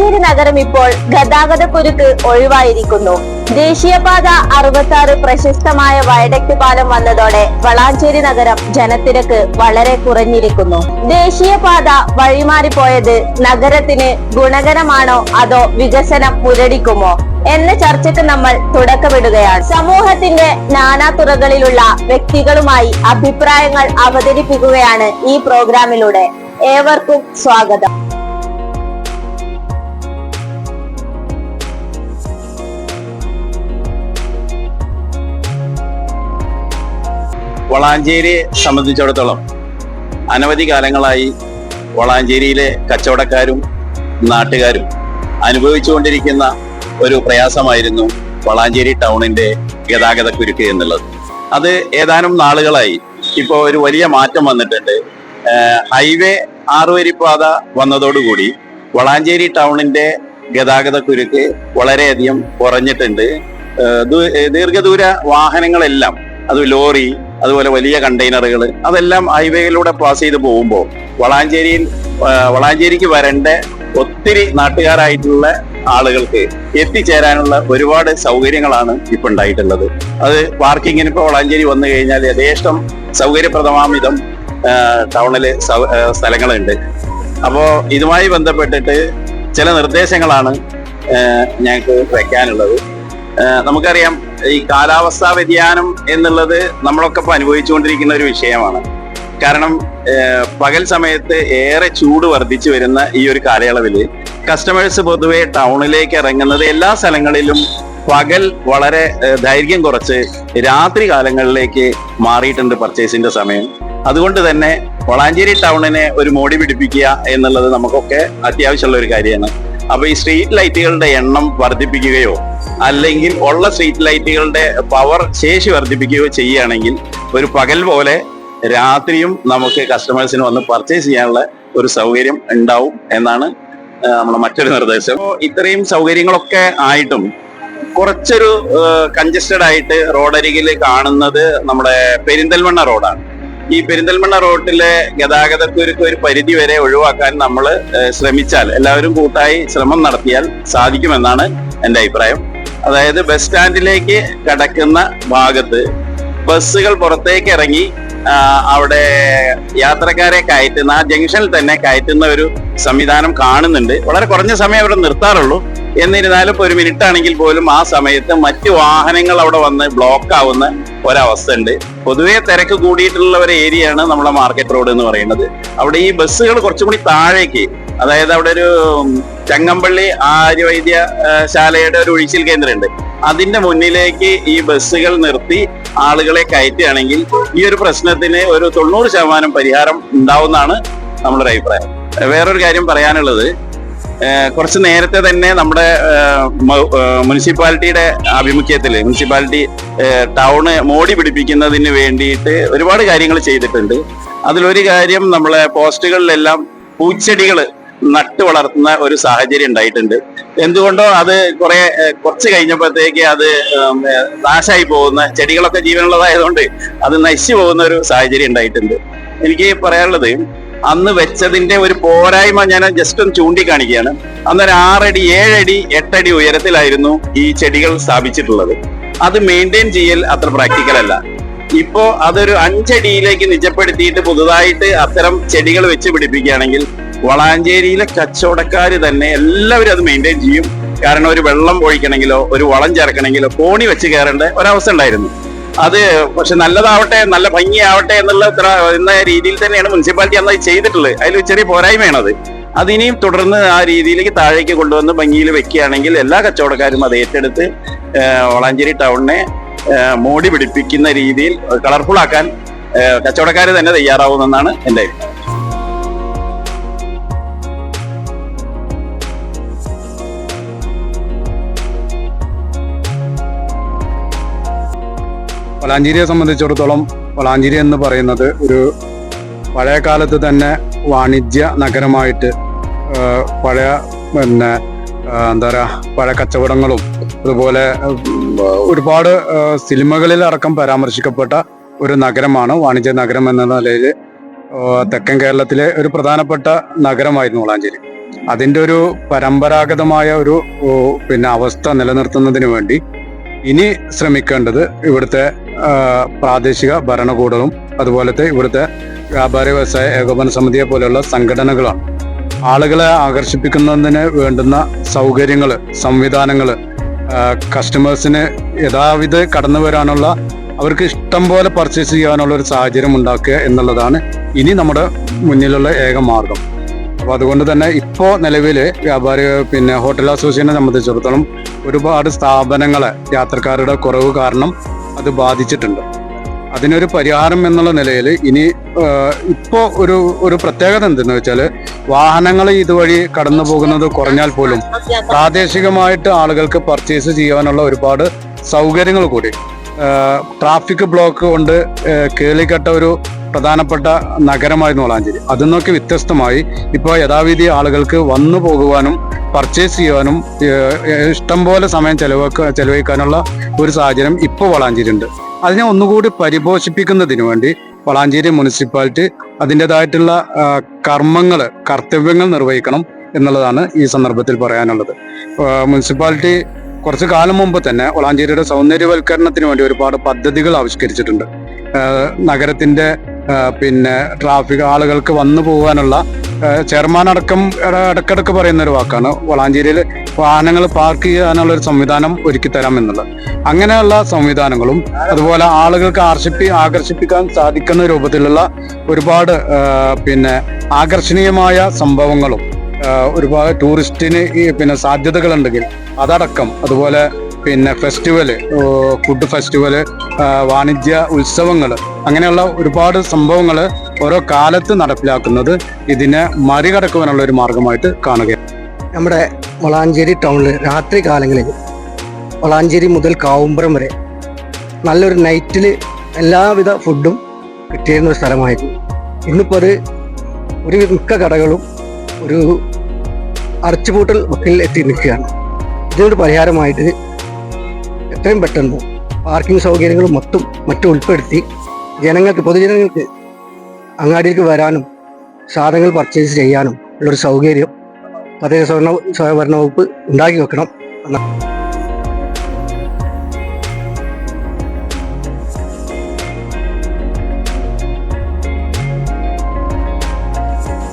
വളാഞ്ചേരി നഗരം ഇപ്പോൾ ഗതാഗത കുരുക്ക് ഒഴിവായിരിക്കുന്നു. ദേശീയപാത അറുപത്തി ആറ് പ്രശസ്തമായ വയഡക്ട് പാലം വന്നതോടെ വളാഞ്ചേരി നഗരം ജനത്തിരക്ക് വളരെ കുറഞ്ഞിരിക്കുന്നു. ദേശീയപാത വഴിമാറിപ്പോയത് നഗരത്തിന് ഗുണകരമാണോ അതോ വികസനം മുരടിക്കുമോ എന്ന ചർച്ചയ്ക്ക് നമ്മൾ തുടക്കമിടുകയാണ്. സമൂഹത്തിന്റെ നാനാതുറകളിലുള്ള വ്യക്തികളുമായി അഭിപ്രായങ്ങൾ അവതരിപ്പിക്കുകയാണ് ഈ പ്രോഗ്രാമിലൂടെ. ഏവർക്കും സ്വാഗതം. വളാഞ്ചേരിയെ സംബന്ധിച്ചിടത്തോളം അനവധി കാലങ്ങളായി വളാഞ്ചേരിയിലെ കച്ചവടക്കാരും നാട്ടുകാരും അനുഭവിച്ചുകൊണ്ടിരിക്കുന്ന ഒരു പ്രയാസമായിരുന്നു വളാഞ്ചേരി ടൗണിന്റെ ഗതാഗത കുരുക്ക് എന്നുള്ളത്. അത് ഏതാനും നാളുകളായി. ഇപ്പോൾ ഒരു വലിയ മാറ്റം വന്നിട്ടുണ്ട്. ഹൈവേ ആറുവരിപ്പാത വന്നതോടുകൂടി വളാഞ്ചേരി ടൗണിന്റെ ഗതാഗത കുരുക്ക് വളരെയധികം കുറഞ്ഞിട്ടുണ്ട്. ദീർഘദൂര വാഹനങ്ങളെല്ലാം അത് ലോറി അതുപോലെ വലിയ കണ്ടെയ്നറുകൾ അതെല്ലാം ഹൈവേയിലൂടെ പാസ് ചെയ്ത് പോകുമ്പോൾ വളാഞ്ചേരിയിൽ വളാഞ്ചേരിക്ക് വരേണ്ട ഒത്തിരി നാട്ടുകാരായിട്ടുള്ള ആളുകൾക്ക് എത്തിച്ചേരാനുള്ള ഒരുപാട് സൗകര്യങ്ങളാണ് ഇപ്പൊ ഉണ്ടായിട്ടുള്ളത്. അത് പാർക്കിങ്ങിന് ഇപ്പോൾ വളാഞ്ചേരി വന്നു കഴിഞ്ഞാൽ യഥേഷ്ടം സൗകര്യപ്രദമാമിതം ടൗണിൽ സ്ഥലങ്ങളുണ്ട്. അപ്പോൾ ഇതുമായി ബന്ധപ്പെട്ടിട്ട് ചില നിർദ്ദേശങ്ങളാണ് ഞങ്ങൾക്ക് വെക്കാനുള്ളത്. നമുക്കറിയാം ഈ കാലാവസ്ഥാ വ്യതിയാനം എന്നുള്ളത് നമ്മളൊക്കെ ഇപ്പൊ അനുഭവിച്ചുകൊണ്ടിരിക്കുന്ന ഒരു വിഷയമാണ്. കാരണം പകൽ സമയത്ത് ഏറെ ചൂട് വർദ്ധിച്ചു വരുന്ന ഈ ഒരു കാലയളവിൽ കസ്റ്റമേഴ്സ് പൊതുവെ ടൗണിലേക്ക് ഇറങ്ങുന്നത് എല്ലാ സ്ഥലങ്ങളിലും പകൽ വളരെ ദൈർഘ്യം കുറച്ച് രാത്രി കാലങ്ങളിലേക്ക് മാറിയിട്ടുണ്ട് പർച്ചേസിന്റെ സമയം. അതുകൊണ്ട് തന്നെ വളാഞ്ചേരി ടൗണിനെ ഒരു മോടി പിടിപ്പിക്കുക എന്നുള്ളത് നമുക്കൊക്കെ അത്യാവശ്യമുള്ള ഒരു കാര്യമാണ്. അപ്പൊ ഈ സ്ട്രീറ്റ് ലൈറ്റുകളുടെ എണ്ണം വർദ്ധിപ്പിക്കുകയോ അല്ലെങ്കിൽ ഉള്ള സ്ട്രീറ്റ് ലൈറ്റുകളുടെ പവർ ശേഷി വർദ്ധിപ്പിക്കുകയോ ചെയ്യുകയാണെങ്കിൽ ഒരു പകൽ പോലെ രാത്രിയും നമുക്ക് കസ്റ്റമേഴ്സിന് വന്ന് പർച്ചേസ് ചെയ്യാനുള്ള ഒരു സൗകര്യം ഉണ്ടാവും എന്നാണ് നമ്മുടെ മറ്റൊരു നിർദ്ദേശം. ഇത്രയും സൗകര്യങ്ങളൊക്കെ ആയിട്ടും കുറച്ചൊരു കൺജസ്റ്റഡ് ആയിട്ട് റോഡരികിൽ കാണുന്നത് നമ്മുടെ പെരിന്തൽമണ്ണ റോഡാണ്. ഈ പെരിന്തൽമണ്ണ റോഡിലെ ഗതാഗതക്കുരുക്ക് ഒരു പരിധി വരെ ഒഴിവാക്കാൻ നമ്മൾ ശ്രമിച്ചാൽ എല്ലാവരും കൂട്ടായി ശ്രമം നടത്തിയാൽ സാധിക്കുമെന്നാണ് എന്റെ അഭിപ്രായം. അതായത് ബസ് സ്റ്റാൻഡിലേക്ക് കടക്കുന്ന ഭാഗത്ത് ബസ്സുകൾ പുറത്തേക്ക് ഇറങ്ങി അവിടെ യാത്രക്കാരെ കയറ്റുന്ന ആ ജംഗ്ഷനിൽ തന്നെ കയറ്റുന്ന ഒരു സംവിധാനം കാണുന്നുണ്ട്. വളരെ കുറഞ്ഞ സമയം അവിടെ നിർത്താറുള്ളൂ. എന്നിരുന്നാലും ഒരു മിനിറ്റ് ആണെങ്കിൽ പോലും ആ സമയത്ത് മറ്റു വാഹനങ്ങൾ അവിടെ വന്ന് ബ്ലോക്ക് ആവുന്ന ഒരവസ്ഥ ഉണ്ട് പൊതുവേ തിരക്ക് കൂടിയിട്ടുള്ള ഒരു ഏരിയയാണ് നമ്മുടെ മാർക്കറ്റ് റോഡ് എന്ന് പറയുന്നത്. അവിടെ ഈ ബസ്സുകൾ കുറച്ചും കൂടി താഴേക്ക് അതായത് അവിടെ ഒരു ചങ്ങമ്പള്ളി ആര്യവൈദ്യ ശാലയുടെ ഒരു ഒഴിച്ചിൽ കേന്ദ്രമുണ്ട്. അതിന്റെ മുന്നിലേക്ക് ഈ ബസ്സുകൾ നിർത്തി ആളുകളെ കയറ്റുകയാണെങ്കിൽ ഈ ഒരു പ്രശ്നത്തിന് ഒരു തൊണ്ണൂറ് ശതമാനം പരിഹാരം ഉണ്ടാവുന്നതാണ് നമ്മുടെ ഒരു അഭിപ്രായം. വേറൊരു കാര്യം പറയാനുള്ളത് കുറച്ച് നേരത്തെ തന്നെ നമ്മുടെ മുനിസിപ്പാലിറ്റിയുടെ ആഭിമുഖ്യത്തിൽ മുനിസിപ്പാലിറ്റി ടൗണ് മോടി പിടിപ്പിക്കുന്നതിന് വേണ്ടിയിട്ട് ഒരുപാട് കാര്യങ്ങൾ ചെയ്തിട്ടുണ്ട്. അതിലൊരു കാര്യം നമ്മളെ പോസ്റ്റുകളിലെല്ലാം പൂച്ചെടികൾ നട്ടു വളർത്തുന്ന ഒരു സാഹചര്യം ഉണ്ടായിട്ടുണ്ട്. എന്തുകൊണ്ടോ അത് കുറെ കുറച്ച് കഴിഞ്ഞപ്പോഴത്തേക്ക് അത് നാശമായി പോകുന്ന ചെടികളൊക്കെ ജീവനുള്ളതായതുകൊണ്ട് അത് നശിച്ചു പോകുന്ന ഒരു സാഹചര്യം ഉണ്ടായിട്ടുണ്ട്. എനിക്ക് പറയാനുള്ളത് അന്ന് വെച്ചതിന്റെ ഒരു പോരായ്മ ഞാൻ ജസ്റ്റ് ഒന്ന് ചൂണ്ടിക്കാണിക്കുകയാണ്. അന്നൊരു ആറടി ഏഴടി എട്ടടി ഉയരത്തിലായിരുന്നു ഈ ചെടികൾ സ്ഥാപിച്ചിട്ടുള്ളത്. അത് മെയിന്റെയിൻ ചെയ്യൽ അത്ര പ്രാക്ടിക്കൽ അല്ല. ഇപ്പോ അതൊരു അഞ്ചടിയിലേക്ക് നിജപ്പെടുത്തിയിട്ട് പുതുതായിട്ട് അത്തരം ചെടികൾ വെച്ച് പിടിപ്പിക്കുകയാണെങ്കിൽ വളാഞ്ചേരിയിലെ കച്ചവടക്കാർ തന്നെ എല്ലാവരും അത് മെയിന്റെയിൻ ചെയ്യും. കാരണം ഒരു വെള്ളം ഒഴിക്കണമെങ്കിലോ ഒരു വളം ചേർക്കണമെങ്കിലോ കോണി വെച്ച് കയറേണ്ട ഒരവസ്ഥ ഉണ്ടായിരുന്നു. അത് പക്ഷെ നല്ലതാവട്ടെ നല്ല ഭംഗിയാവട്ടെ എന്നുള്ള എന്ന രീതിയിൽ തന്നെയാണ് മുനിസിപ്പാലിറ്റി അന്ന് ചെയ്തിട്ടുള്ളത്. അതിൽ ചെറിയ പോരായ്മയാണത് അതിനെയും തുടർന്ന് ആ രീതിയിലേക്ക് താഴേക്ക് കൊണ്ടുവന്ന് ഭംഗിയിൽ വെക്കുകയാണെങ്കിൽ എല്ലാ കച്ചവടക്കാരും അത് ഏറ്റെടുത്ത് വളാഞ്ചേരി ടൗണിനെ മോടി പിടിപ്പിക്കുന്ന രീതിയിൽ കളർഫുൾ ആക്കാൻ കച്ചവടക്കാർ തന്നെ തയ്യാറാവുമെന്നാണ് എന്റെ അഭിപ്രായം. വളാഞ്ചേരിയെ സംബന്ധിച്ചിടത്തോളം വളാഞ്ചേരി എന്ന് പറയുന്നത് ഒരു പഴയ കാലത്ത് തന്നെ വാണിജ്യ നഗരമായിട്ട് പഴയ പിന്നെ എന്താ പറയുക പഴയ കച്ചവടങ്ങളും അതുപോലെ ഒരുപാട് സിനിമകളിൽ അടക്കം പരാമർശിക്കപ്പെട്ട ഒരു നഗരമാണ് വാണിജ്യ നഗരം എന്ന നിലയിൽ തെക്കൻ കേരളത്തിലെ ഒരു പ്രധാനപ്പെട്ട നഗരമായിരുന്നു വളാഞ്ചേരി. അതിന്റെ ഒരു പരമ്പരാഗതമായ ഒരു പിന്നെ അവസ്ഥ നിലനിർത്തുന്നതിന് വേണ്ടി ഇനി ശ്രമിക്കേണ്ടത് ഇവിടുത്തെ പ്രാദേശിക ഭരണകൂടവും അതുപോലത്തെ ഇവിടുത്തെ വ്യാപാര വ്യവസായ ഏകോപന സമിതിയെ പോലെയുള്ള സംഘടനകളാണ്. ആളുകളെ ആകർഷിപ്പിക്കുന്നതിന് വേണ്ടുന്ന സൗകര്യങ്ങൾ സംവിധാനങ്ങൾ കസ്റ്റമേഴ്സിന് യഥാവിധ കടന്നു വരാനുള്ള അവർക്ക് ഇഷ്ടം പോലെ പർച്ചേസ് ചെയ്യാനുള്ള ഒരു സാഹചര്യം ഉണ്ടാക്കുക എന്നുള്ളതാണ് ഇനി നമ്മുടെ മുന്നിലുള്ള ഏക മാർഗം. അപ്പോൾ അതുകൊണ്ട് തന്നെ ഇപ്പോൾ നിലവിൽ വ്യാപാരി പിന്നെ ഹോട്ടൽ അസോസിയേഷനെ സംബന്ധിച്ചിടത്തോളം ഒരുപാട് സ്ഥാപനങ്ങളെ യാത്രക്കാരുടെ കുറവ് കാരണം അത് ബാധിച്ചിട്ടുണ്ട്. അതിനൊരു പരിഹാരം എന്നുള്ള നിലയിൽ ഇനി ഇപ്പോൾ ഒരു ഒരു പ്രത്യേകത എന്തെന്ന് വെച്ചാൽ വാഹനങ്ങൾ ഇതുവഴി കടന്നു പോകുന്നത് കുറഞ്ഞാൽ പോലും പ്രാദേശികമായിട്ട് ആളുകൾക്ക് പർച്ചേസ് ചെയ്യാനുള്ള ഒരുപാട് സൗകര്യങ്ങൾ കൂടി. ട്രാഫിക് ബ്ലോക്ക് കൊണ്ട് കേളിക്കട്ട ഒരു പ്രധാനപ്പെട്ട നഗരമായിരുന്നു വളാഞ്ചേരി. അതിൽ നിന്നൊക്കെ വ്യത്യസ്തമായി ഇപ്പോൾ യഥാവിധി ആളുകൾക്ക് വന്നു പോകുവാനും പർച്ചേസ് ചെയ്യാനും ഇഷ്ടംപോലെ ഇഷ്ടം പോലെ സമയം ചെലവാക്ക ചെലവഴിക്കാനുള്ള ഒരു സാഹചര്യം ഇപ്പോൾ വളാഞ്ചേരി ഉണ്ട് അതിനെ ഒന്നുകൂടി പരിപോഷിപ്പിക്കുന്നതിന് വേണ്ടി വളാഞ്ചേരി മുനിസിപ്പാലിറ്റി അതിന്റെതായിട്ടുള്ള കർമ്മങ്ങൾ കർത്തവ്യങ്ങൾ നിർവഹിക്കണം എന്നുള്ളതാണ് ഈ സന്ദർഭത്തിൽ പറയാനുള്ളത്. മുനിസിപ്പാലിറ്റി കുറച്ച് കാലം മുമ്പ് തന്നെ വളാഞ്ചേരിയുടെ സൗന്ദര്യവൽക്കരണത്തിന് വേണ്ടി ഒരുപാട് പദ്ധതികൾ ആവിഷ്കരിച്ചിട്ടുണ്ട്. നഗരത്തിന്റെ പിന്നെ ട്രാഫിക് ആളുകൾക്ക് വന്നു പോകാനുള്ള ചെയർമാൻ അടക്കം ഇടക്കിടക്ക് പറയുന്ന ഒരു വാക്കാണ്. വളാഞ്ചേരിയിൽ വാഹനങ്ങൾ പാർക്ക് ചെയ്യാനുള്ള ഒരു സംവിധാനം ഒരുക്കി തരാം എന്നുള്ളത്. അങ്ങനെയുള്ള സംവിധാനങ്ങളും അതുപോലെ ആളുകൾക്ക് ആർഷിപ്പി ആകർഷിപ്പിക്കാൻ സാധിക്കുന്ന രൂപത്തിലുള്ള ഒരുപാട് പിന്നെ ആകർഷണീയമായ സംഭവങ്ങളും ഒരുപാട് ടൂറിസ്റ്റിന് പിന്നെ സാധ്യതകളുണ്ടെങ്കിൽ അതടക്കം അതുപോലെ പിന്നെ ഫെസ്റ്റിവൽ ഫുഡ് ഫെസ്റ്റിവൽ വാണിജ്യ ഉത്സവങ്ങൾ അങ്ങനെയുള്ള ഒരുപാട് സംഭവങ്ങൾ ഓരോ കാലത്ത് നടപ്പിലാക്കുന്നത് ഇതിനെ മറികടക്കുവാനുള്ള ഒരു മാർഗമായിട്ട് കാണുക നമ്മുടെ വളാഞ്ചേരി ടൗണിൽ രാത്രി കാലങ്ങളിൽ വളാഞ്ചേരി മുതൽ കാവുമ്പുറം വരെ നല്ലൊരു നൈറ്റിൽ എല്ലാവിധ ഫുഡും കിട്ടിയിരുന്ന ഒരു സ്ഥലമായിരുന്നു. ഇന്നിപ്പോൾ അത് ഒരു മിക്ക കടകളും ഒരു അടച്ചുപൂട്ടൽ വക്കിൽ എത്തി നിൽക്കുകയാണ്. ഇതിനൊരു പരിഹാരമായിട്ട് എത്രയും പെട്ടെന്ന് പാർക്കിംഗ് സൗകര്യങ്ങളും മൊത്തം മറ്റും ഉൾപ്പെടുത്തി ജനങ്ങൾക്ക് പൊതുജനങ്ങൾക്ക് അങ്ങാടിയിലേക്ക് വരാനും സാധനങ്ങൾ പർച്ചേസ് ചെയ്യാനും ഉള്ളൊരു സൗകര്യം തദ്ദേശ സ്വർണ സ്വയംഭരണ വകുപ്പ് ഉണ്ടാക്കി വെക്കണം